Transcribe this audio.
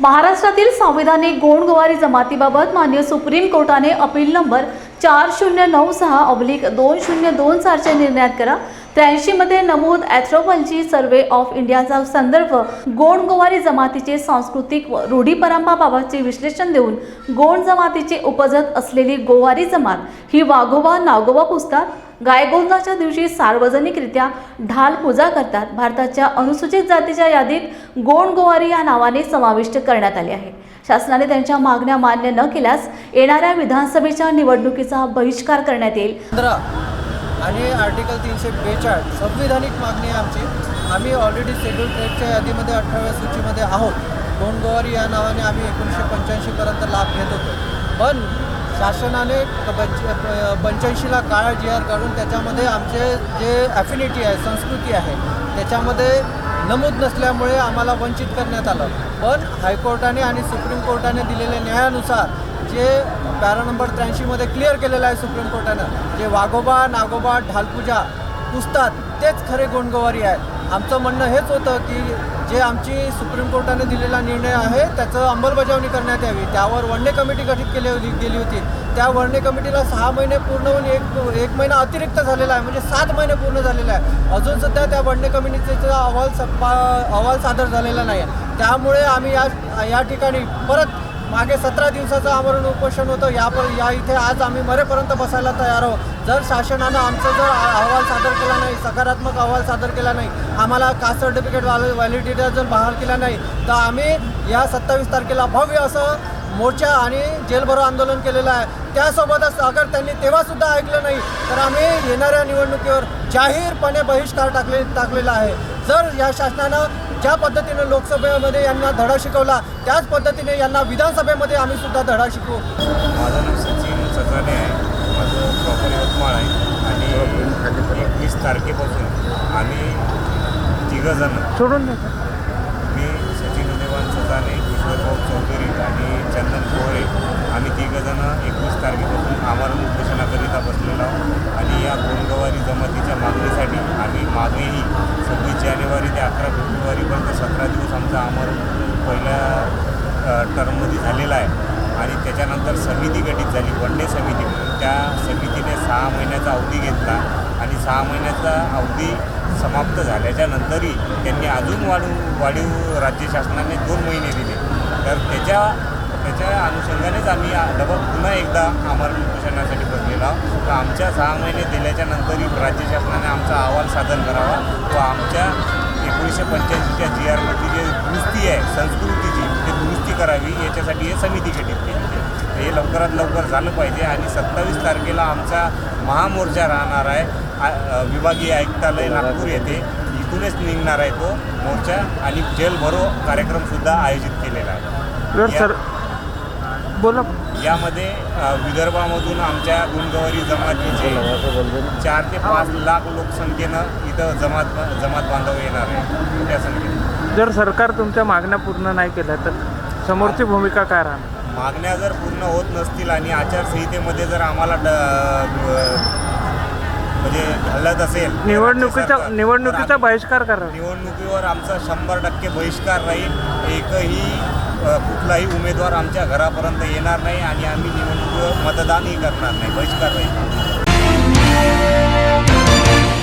महाराष्ट्रातील संविधानिक गोंडगोवारी जमातीबाबत मान्य सुप्रीम कोर्टाने अपील नंबर चार शून्य नऊ सहा ऑब्लिक दोन शून्य दोन चारच्या निर्णयात करा. त्र्याऐंशीमध्ये नमूद ॲथ्रोपॉलॉजी सर्वे ऑफ इंडियाचा संदर्भ गोंडगोवारी जमातीचे सांस्कृतिक व रूढी परंपराबाबतचे विश्लेषण देऊन गोंड जमातीचे उपजत असलेली गोवारी जमात ही वाघोबा नागोबा पुस्तक गायगोंदाच्या दिवशी सार्वजनिकरित्या ढाल पूजा करतात. भारताच्या अनुसूचित जातीच्या यादीत गोंड गोवारी या नावाने समाविष्ट करण्यात आले आहे. शासनाने त्यांच्या मागण्या मान्य न केल्यास येणाऱ्या विधानसभेच्या निवडणुकीचा बहिष्कार करण्यात येईल. आणि आर्टिकल तीनशे बेचाळीस संविधानिक मागणी आमची. आम्ही ऑलरेडी शेड्यूल ट्रेडच्या यादीमध्ये अठराव्या सूचीमध्ये आहोत. गोंडगोवारी या नावाने आम्ही एकोणीसशे पंच्याऐंशीपर्यंत लाभ घेत होतो. पण शासनाने पंच पंच्याऐंशीला काळा जी आर काढून त्याच्यामध्ये आमचे जे ॲफिनिटी आहे संस्कृती आहे त्याच्यामध्ये नमूद नसल्यामुळे आम्हाला वंचित करण्यात आलं. पण हायकोर्टाने आणि सुप्रीम कोर्टाने दिलेल्या न्यायानुसार जे पॅरा नंबर त्र्याऐंशीमध्ये क्लिअर केलेलं आहे सुप्रीम कोर्टानं जे वाघोबा नागोबा ढालपूजा पुसतात तेच खरे गोंडगोवारी आहे आमचं म्हणणं हेच होतं की जे आमची सुप्रीम कोर्टाने दिलेला निर्णय आहे त्याचं अंमलबजावणी करण्यात यावी. त्यावर वनडे कमिटी गठीत केली गेली होती. त्या वर्णे कमिटीला सहा महिने पूर्ण होऊन एक एक महिना अतिरिक्त झालेला आहे म्हणजे सात महिने पूर्ण झालेला आहे. अजून सुद्धा त्या वनडे कमिटीचा अहवाल सपा अहवाल सादर झालेला नाही. आहे त्यामुळे आम्ही या या ठिकाणी परत मागे सतरा दिवसाचं आमरण उपोषण होतं. या या इथे आज आम्ही मरेपर्यंत बसायला तयार आहोत. जर शासनानं आमचा जर अहवाल सादर केला नाही सकारात्मक अहवाल सादर केला नाही आम्हाला कास्ट सर्टिफिकेट व्हॅलिडिटी जर बहाल केला नाही तर आम्ही या सत्तावीस तारखेला भव्य असं मोर्चा आणि जेलभरो आंदोलन केलेलं आहे. त्यासोबतच अगर त्यांनी तेव्हासुद्धा ऐकलं नाही तर आम्ही येणाऱ्या निवडणुकीवर जाहीरपणे बहिष्कार टाकले टाकलेला आहे. जर या शासनानं ज्या पद्धतीने लोकसभेमध्ये यांना धडा शिकवला त्याच पद्धतीने यांना विधानसभेमध्ये आम्ही सुद्धा धडा शिकवू. माझं नाव सचिन सजाने आहे. माझं प्रॉपर यवतमाळ आहे. आणि एकवीस तारखेपासून आम्ही तिघंजण सोडून द्या मी सचिन उदयवान सजाने किशोरभाऊ चौधरी आणि चंदन कोहरे आम्ही एकवीस तारखेपासून आमरण उपोषणाकरिता बसलेलो आहोत. आणि या गोंदवारी जमातीच्या मागणीसाठी आम्ही मागेही सव्वीस जानेवारी ते अकरा फेब्रुवारीपर्यंत सतरा दिवस आमचा आमरण पहिल्या टर्ममध्ये झालेला आहे. आणि त्याच्यानंतर समिती गठीत झाली वन डे समिती. त्या समितीने सहा महिन्याचा अवधी घेतला आणि सहा महिन्याचा अवधी समाप्त झाल्याच्या नंतरही त्यांनी अजून वाढू वाढीव राज्य शासनाने दोन महिने दिले. तर त्याच्या त्याच्या अनुषंगानेच आम्ही डबल पुन्हा एकदा आमरण उपोषणासाठी बसलेलो आहोत तर आमच्या सहा महिने दिल्याच्या नंतरही राज्य शासनाने आमचा अहवाल सादर करावा व आमच्या एकोणीसशे पंच्याऐंशीच्या जी आरमधली जे दुरुस्ती आहे संस्कृतीची ते दुरुस्ती करावी याच्यासाठी हे समिती गठीत केली आहे. हे लवकरात लवकर झालं पाहिजे आणि सत्तावीस तारखेला आमचा महामोर्चा राहणार आहे. विभागीय आयुक्तालय नागपूर येथे. इथूनच निघणार आहे तो मोर्चा आणि जेल भरो कार्यक्रमसुद्धा आयोजित केलेला आहे. सर बोला. यामध्ये विदर्भामधून आमच्या गुणगवारी जमातीचे चार ते पाच लाख लोकसंख्येनं इथं जमात जमात बांधव येणार आहे मोठ्या संख्येनं. जर सरकार तुमच्या मागण्या पूर्ण नाही केल्या तर समोरची भूमिका काय राहणार? मागण्या जर पूर्ण होत नसतील आणि आचारसंहितेमध्ये जर आम्हाला म्हणजे घालत असेल निवडणुकीचा निवडणुकीचा बहिष्कार करा निवडणुकीवर आमचा शंभर टक्के बहिष्कार राहील. एकही कुठलाही उमेदवार आमच्या घरापर्यंत येणार नाही आणि आम्ही निवडणुकीवर मतदानही करणार नाही. बहिष्कार राहील.